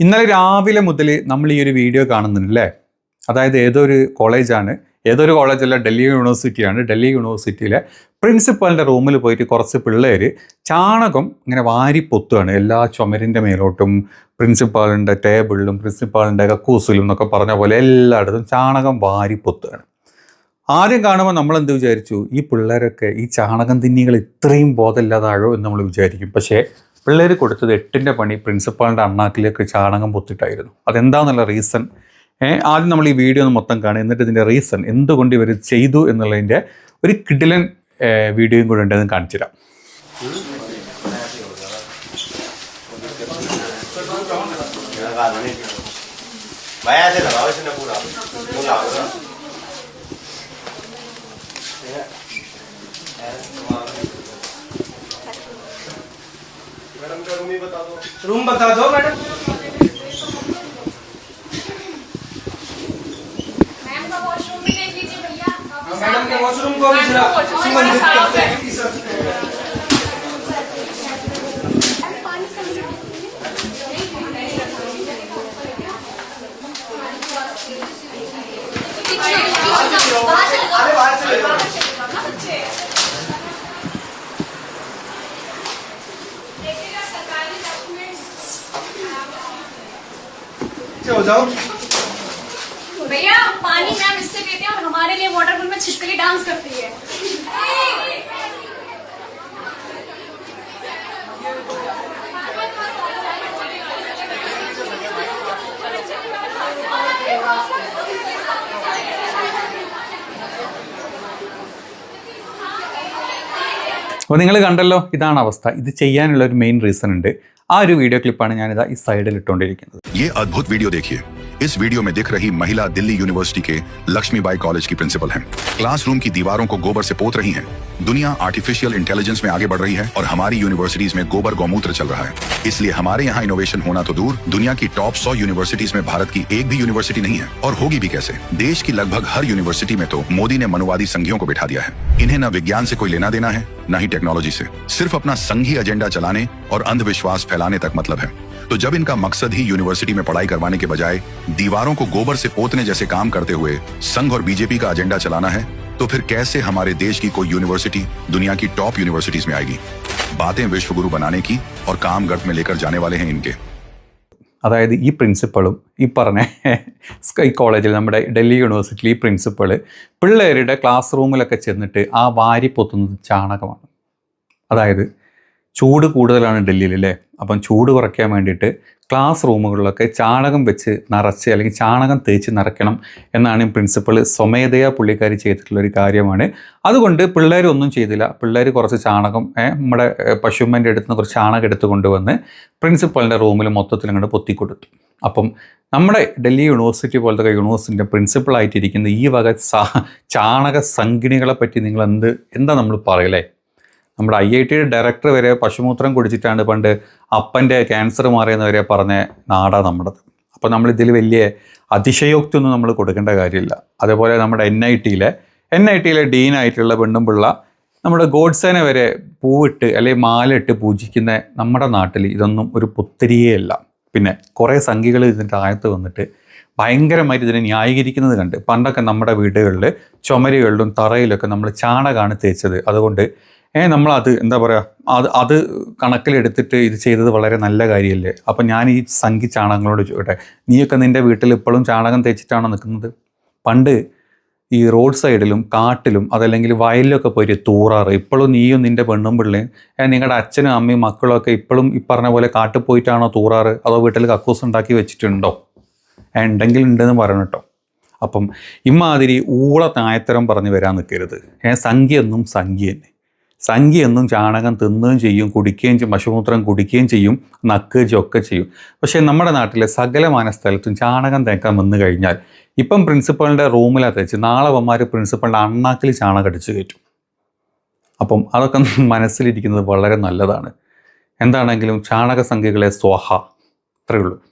ഇന്നലെ രാവിലെ മുതൽ നമ്മൾ ഈ ഒരു വീഡിയോ കാണുന്നുണ്ട് അല്ലേ അതായത് ഏതൊരു കോളേജാണ്. ഏതൊരു കോളേജല്ല ഡൽഹി യൂണിവേഴ്സിറ്റിയാണ്. ഡൽഹി യൂണിവേഴ്സിറ്റിയിലെ പ്രിൻസിപ്പലിന്റെ റൂമിൽ പോയിട്ട് കുറച്ച് പിള്ളേർ ചാണകം ഇങ്ങനെ വാരി പൊത്തുകയാണ് എല്ലാ ചുമരിന്റെ മേലോട്ടും പ്രിൻസിപ്പാളിന്റെ ടേബിളിലും പ്രിൻസിപ്പാളിന്റെ കക്കൂസിലും എന്നൊക്കെ പറഞ്ഞ പോലെ എല്ലായിടത്തും ചാണകം വാരി പൊത്തുകയാണ് ആദ്യം കാണുമ്പോൾ നമ്മൾ എന്ത് വിചാരിച്ചു? ഈ പിള്ളേരൊക്കെ ഈ ചാണകം തിന്നികൾ ഇത്രയും ബോധമില്ലാതാഴോ എന്ന് നമ്മൾ വിചാരിക്കും. പക്ഷേ പിള്ളേർ കൊടുത്തത് എട്ടിന്റെ പണി പ്രിൻസിപ്പാളിന്റെ അണ്ണാക്കിലേക്ക് ചാണകം പൊത്തിട്ടായിരുന്നു. അതെന്താണെന്നുള്ള റീസൺ? ആദ്യം നമ്മൾ ഈ വീഡിയോ ഒന്ന് മൊത്തം കാണുക. എന്നിട്ട് ഇതിന്റെ റീസൺ എന്തുകൊണ്ട് ഇവർ ചെയ്തു എന്നുള്ളതിന്റെ ഒരു കിടിലൻ വീഡിയോയും കൂടെ ഉണ്ടെന്ന് കാണിച്ചു തരാം. मैडम का रूम ही बता दो। रूम बता दो मैडम। मैडम के वॉशरूम को भी जरा सुगंधित करते हैं। हो जाओ। भैया, पानी मैम इससे पीते हैं और हमारे लिए वाटरपूल में छिपकली डांस करती है। അപ്പോൾ നിങ്ങൾ കണ്ടല്ലോ ഇതാണ് അവസ്ഥ ഇത് ചെയ്യാനുള്ള ഒരു മെയിൻ റീസൺ ഉണ്ട് ആ ഒരു വീഡിയോ ക്ലിപ്പാണ് ഞാനിതാ ഈ സൈഡിൽ ഇട്ടുകൊണ്ടിരിക്കുന്നത് ये अद्भुत वीडियो देखिए इस वीडियो में दिख रही महिला दिल्ली यूनिवर्सिटी के लक्ष्मीबाई कॉलेज की प्रिंसिपल हैं क्लासरूम की दीवारों को गोबर से पोत रही हैं दुनिया आर्टिफिशियल इंटेलिजेंस में आगे बढ़ रही है और हमारी यूनिवर्सिटीज में गोबर गौमूत्र चल रहा है इसलिए हमारे यहाँ इनोवेशन होना तो दूर दुनिया की टॉप सौ यूनिवर्सिटीज में भारत की एक भी यूनिवर्सिटी नहीं है और होगी भी कैसे देश की लगभग हर यूनिवर्सिटी में तो मोदी ने मनुवादी संघियों को बिठा दिया है इन्हें न विज्ञान से कोई लेना देना है न ही टेक्नोलॉजी से। सिर्फ़ अपना संघी एजेंडा चलाने और अंधविश्वास फैलाने तक मतलब है। तो जब इनका मकसद ही यूनिवर्सिटी में पढ़ाई करवाने के बजाय दीवारों को गोबर से पोतने जैसे काम करते हुए संघ और बीजेपी का एजेंडा चलाना है तो फिर कैसे हमारे देश की कोई यूनिवर्सिटी दुनिया की टॉप यूनिवर्सिटीज में आएगी? बातें विश्वगुरु बनाने की और काम गर्त में लेकर जाने वाले हैं इनके। അതായത് ഈ പ്രിൻസിപ്പളും ഈ പറഞ്ഞ സ്കൈ കോളേജിൽ നമ്മുടെ ഡൽഹി യൂണിവേഴ്സിറ്റിയിൽ ഈ പ്രിൻസിപ്പൾ പിള്ളേരുടെ ക്ലാസ് റൂമിലൊക്കെ ചെന്നിട്ട് ആ വാരി പൊത്തുന്നത് ചാണകമാണ്. അതായത് ചൂട് കൂടുതലാണ് ഡൽഹിയിൽ അല്ലേ? അപ്പം ചൂട് കുറയ്ക്കാൻ വേണ്ടിയിട്ട് ക്ലാസ് റൂമുകളിലൊക്കെ ചാണകം വെച്ച് നിറച്ച് അല്ലെങ്കിൽ ചാണകം തേച്ച് നിറയ്ക്കണം എന്നാണ് പ്രിൻസിപ്പൾ സ്വമേധയാ പുള്ളിക്കാരി ചെയ്തിട്ടുള്ള ഒരു കാര്യമാണ്. അതുകൊണ്ട് പിള്ളേരൊന്നും ചെയ്തില്ല. പിള്ളേർ കുറച്ച് ചാണകം നമ്മുടെ പശുമ്മന്റെ അടുത്ത് നിന്ന് കുറച്ച് ചാണകം എടുത്ത് കൊണ്ടുവന്ന് പ്രിൻസിപ്പളിന്റെ റൂമിൽ മൊത്തത്തിൽ അങ്ങോട്ട് പൊത്തിക്കൊടുത്തു അപ്പം നമ്മുടെ ഡൽഹി യൂണിവേഴ്സിറ്റി പോലത്തെ യൂണിവേഴ്സിറ്റിന്റെ പ്രിൻസിപ്പളായിട്ടിരിക്കുന്ന ഈ വക ചാണക സംഗിണികളെ പറ്റി നിങ്ങൾ എന്ത് എന്താ നമ്മൾ പറയലേ? നമ്മുടെ ഐ ഐ ടിയുടെ ഡയറക്ടർ വരെ പശുമൂത്രം കുടിച്ചിട്ടാണ് പണ്ട് അപ്പന്റെ ക്യാൻസർ മാറിയെന്ന് വരെ പറഞ്ഞ നാടാണ് നമ്മുടേത്. അപ്പോൾ നമ്മൾ ഇതിൽ വലിയ അതിശയോക്തി ഒന്നും നമ്മൾ കൊടുക്കേണ്ട കാര്യമില്ല. അതേപോലെ നമ്മുടെ എൻ ഐ ടിയിലെ എൻ ഐ ടിയിലെ ഡീനായിട്ടുള്ള പെണ്ണും പിള്ള നമ്മുടെ ഗോഡ്സേനെ വരെ പൂവിട്ട് അല്ലെങ്കിൽ മാലയിട്ട് പൂജിക്കുന്ന നമ്മുടെ നാട്ടിൽ ഇതൊന്നും ഒരു പുത്തരിയേ അല്ല. പിന്നെ കുറേ സംഖ്യകൾ ഇതിന്റെ ആയത്ത് വന്നിട്ട് ഭയങ്കരമായിട്ട് ഇതിനെ ന്യായീകരിക്കുന്നത് കണ്ട് പണ്ടൊക്കെ നമ്മുടെ വീടുകളിൽ ചുമരുകളിലും തറയിലൊക്കെ നമ്മൾ ചാണകമാണ് തേച്ചത്. അതുകൊണ്ട് ഏ നമ്മളത് എന്താ പറയുക അത് അത് കണക്കിലെടുത്തിട്ട് ഇത് ചെയ്തത് വളരെ നല്ല കാര്യമല്ലേ അപ്പം ഞാൻ ഈ സംഖ്യ ചാണകങ്ങളോട് ചോദിക്കട്ടെ നീയൊക്കെ നിന്റെ വീട്ടിൽ ഇപ്പോഴും ചാണകം തേച്ചിട്ടാണോ നിൽക്കുന്നത് പണ്ട് ഈ റോഡ് സൈഡിലും കാട്ടിലും അതല്ലെങ്കിൽ വയലിലൊക്കെ പോയിട്ട് തൂറാറ് ഇപ്പോഴും നീയും നിന്റെ പെണ്ണും പിള്ളേയും ഏഹ് നിങ്ങളുടെ അച്ഛനും അമ്മയും മക്കളും ഒക്കെ ഇപ്പോഴും ഈ പറഞ്ഞ പോലെ കാട്ടിൽ പോയിട്ടാണോ തൂറാറ്? അതോ വീട്ടിൽ കക്കൂസ് ഉണ്ടാക്കി വെച്ചിട്ടുണ്ടോ? ഉണ്ടെങ്കിൽ ഉണ്ടെന്ന് പറയണം കേട്ടോ. അപ്പം ഇമാതിരി ഊള തായത്തരം പറഞ്ഞ് വരാൻ നിൽക്കരുത്. ഏ സംഖ്യ എന്നും സംഖ്യ തന്നെ. സംഖ്യ എന്നും ചാണകം തിന്നുകയും ചെയ്യും കുടിക്കുകയും ചെയ്യും പശുമൂത്രം കുടിക്കുകയും ചെയ്യും നക്കുകയും ഒക്കെ ചെയ്യും. പക്ഷേ നമ്മുടെ നാട്ടിലെ സകലമാന സ്ഥലത്തും ചാണകം തേക്കാൻ വന്നു കഴിഞ്ഞാൽ ഇപ്പം പ്രിൻസിപ്പളിന്റെ റൂമിലാണ് തേച്ച് നാളെ അവന്മാർ പ്രിൻസിപ്പളിന്റെ അണ്ണാക്കിൽ ചാണകം അടിച്ചു കയറ്റും. അപ്പം അതൊക്കെ മനസ്സിലിരിക്കുന്നത് വളരെ നല്ലതാണ്. എന്താണെങ്കിലും ചാണക സംഖ്യകളെ സ്വഹ. അത്രയേ ഉള്ളൂ.